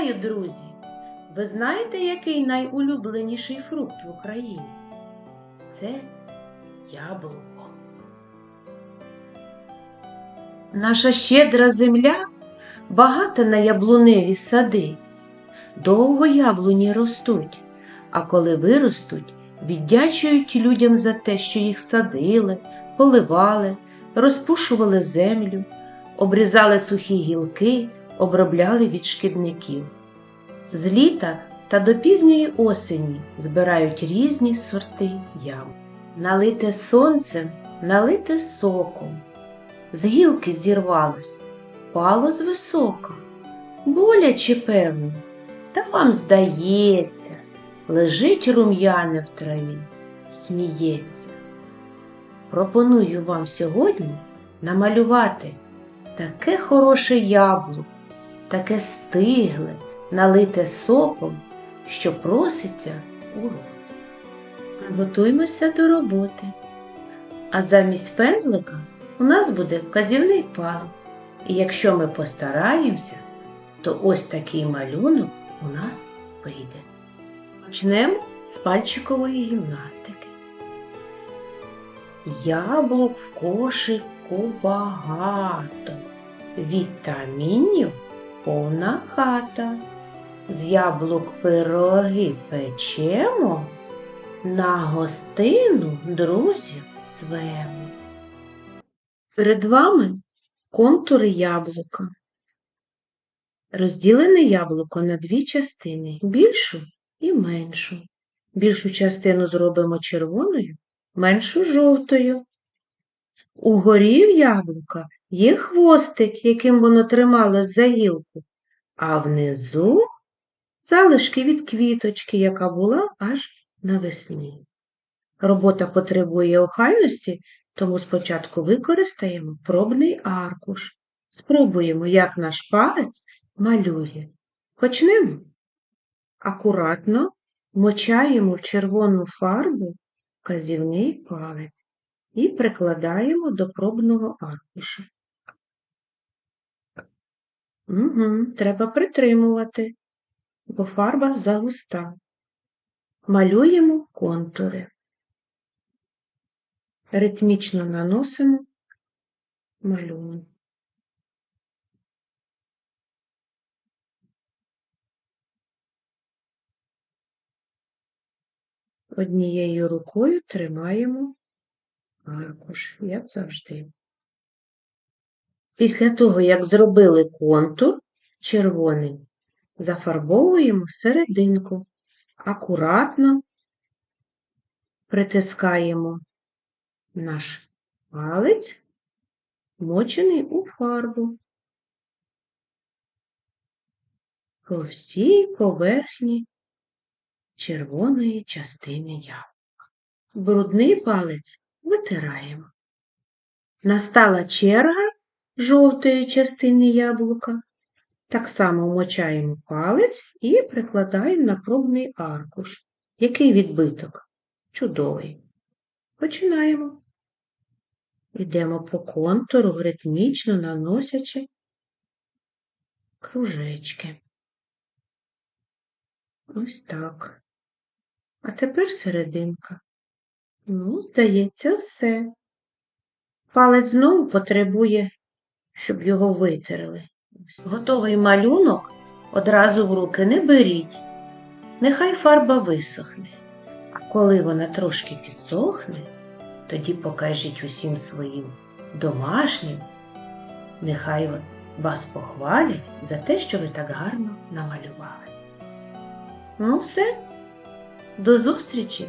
Вітаю, друзі! Ви знаєте, який найулюбленіший фрукт в Україні? Це яблуко. Наша щедра земля багата на яблуневі сади. Довго яблуні ростуть, а коли виростуть, віддячують людям за те, що їх садили, поливали, розпушували землю, обрізали сухі гілки, обробляли від шкідників. З літа та до пізньої осені збирають різні сорти ям. Налите сонцем, налите соком. З гілки зірвалось, пало з висока. Боляче, певно, та вам здається, лежить рум'яне в траві, сміється. Пропоную вам сьогодні намалювати таке хороше яблуко, таке стигле, налите соком, що проситься у рот. Приготуймося до роботи. А замість пензлика у нас буде вказівний палець. І якщо ми постараємося, то ось такий малюнок у нас вийде. Почнемо з пальчикової гімнастики. Яблук в кошику багато, вітамінів повна хата. З яблук пироги печемо, на гостину друзів звемо. Перед вами контури яблука. Розділене яблуко на дві частини більшу і меншу. Більшу частину зробимо червоною, меншу жовтою. Угорі в яблука є хвостик, яким воно трималось за гілку, а внизу залишки від квіточки, яка була аж навесні. Робота потребує охайності, тому спочатку використаємо пробний аркуш. Спробуємо, як наш палець малює. Почнемо. Акуратно мочаємо в червону фарбу вказівний палець і прикладаємо до пробного аркуша. Угу, треба притримувати, бо фарба загуста. Малюємо контури. Ритмічно наносимо малюнок. Однією рукою тримаємо аркуш, як завжди. Після того, як зробили контур червоний, зафарбовуємо серединку, акуратно притискаємо наш палець, мочений у фарбу по всій поверхні червоної частини яблука. Брудний палець витираємо. Настала черга жовтої частини яблука. Так само мочаємо палець і прикладаємо на пробний аркуш. Який відбиток? Чудовий. Починаємо. Йдемо по контуру, ритмічно наносячи кружечки. Ось так. А тепер серединка. Ну, здається, все. Палець знову потребує, щоб його витерли. Готовий малюнок одразу в руки не беріть. Нехай фарба висохне. А коли вона трошки підсохне, тоді покажіть усім своїм домашнім. Нехай вас похвалять за те, що ви так гарно намалювали. Ну, все. До зустрічі!